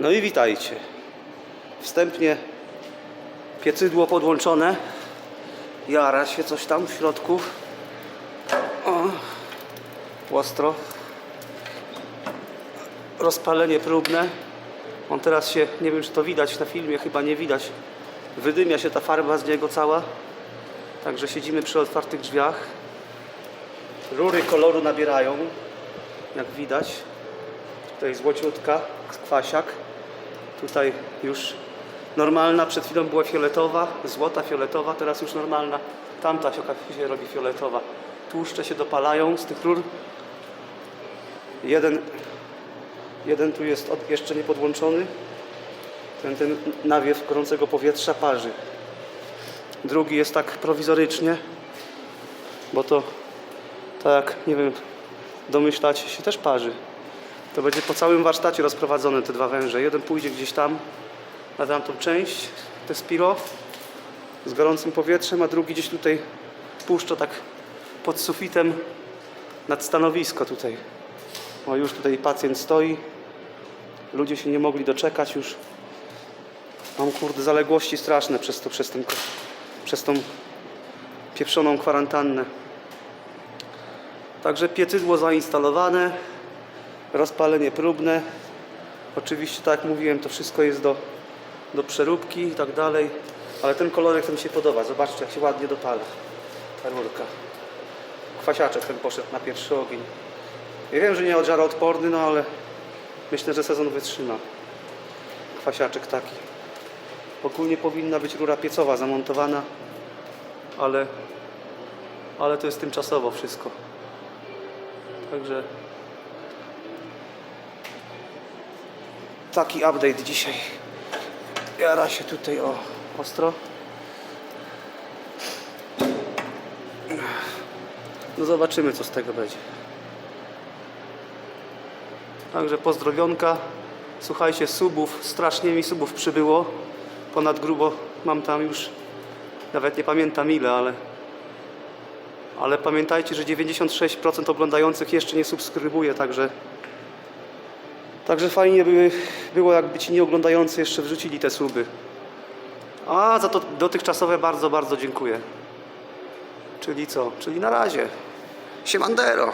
No i witajcie. Wstępnie piecydło podłączone. Jara się coś tam w środku. O, ostro. Rozpalenie próbne. On teraz się, nie wiem czy to widać na filmie, chyba nie widać. Wydymia się ta farba z niego cała. Także siedzimy przy otwartych drzwiach. Rury koloru nabierają, jak widać. Tutaj złociutka, kwasiak. Tutaj już normalna, przed chwilą była fioletowa, złota fioletowa, teraz już normalna. Tamta się się robi fioletowa. Tłuszcze się dopalają z tych rur. Jeden, jeden tu jest od, jeszcze nie podłączony. Ten, ten nawiew gorącego powietrza parzy. Drugi jest tak prowizorycznie, bo to tak, nie wiem, domyślacie się, też parzy. To będzie po całym warsztacie rozprowadzone te dwa węże. Jeden pójdzie gdzieś tam na tamtą część, te spiro z gorącym powietrzem, a drugi gdzieś tutaj puszcza tak pod sufitem nad stanowisko tutaj. O, już tutaj pacjent stoi. Ludzie się nie mogli doczekać już. Mam kurde zaległości straszne przez to, przez, ten, przez tą pieprzoną kwarantannę. Także piecydło zainstalowane, rozpalenie próbne. Oczywiście, tak jak mówiłem, to wszystko jest do, do przeróbki i tak dalej. Ale ten kolorek to mi się podoba. Zobaczcie, jak się ładnie dopala ta rurka. Kwasiaczek ten poszedł na pierwszy ogień. Ja wiem, że nie odżaroodporny, no ale myślę, że sezon wytrzyma. Kwasiaczek taki. Ogólnie powinna być rura piecowa zamontowana, ale, ale to jest tymczasowo wszystko. Także taki update dzisiaj. Jara się tutaj o ostro. No zobaczymy co z tego będzie. Także pozdrowionka. Słuchajcie, subów, strasznie mi subów przybyło. Ponad grubo mam tam już, nawet nie pamiętam ile, ale ale pamiętajcie, że 96% oglądających jeszcze nie subskrybuje, także także fajnie by było, jakby ci nieoglądający jeszcze wrzucili te suby. A za to dotychczasowe bardzo, bardzo dziękuję. Czyli co? Czyli na razie. Siemandero.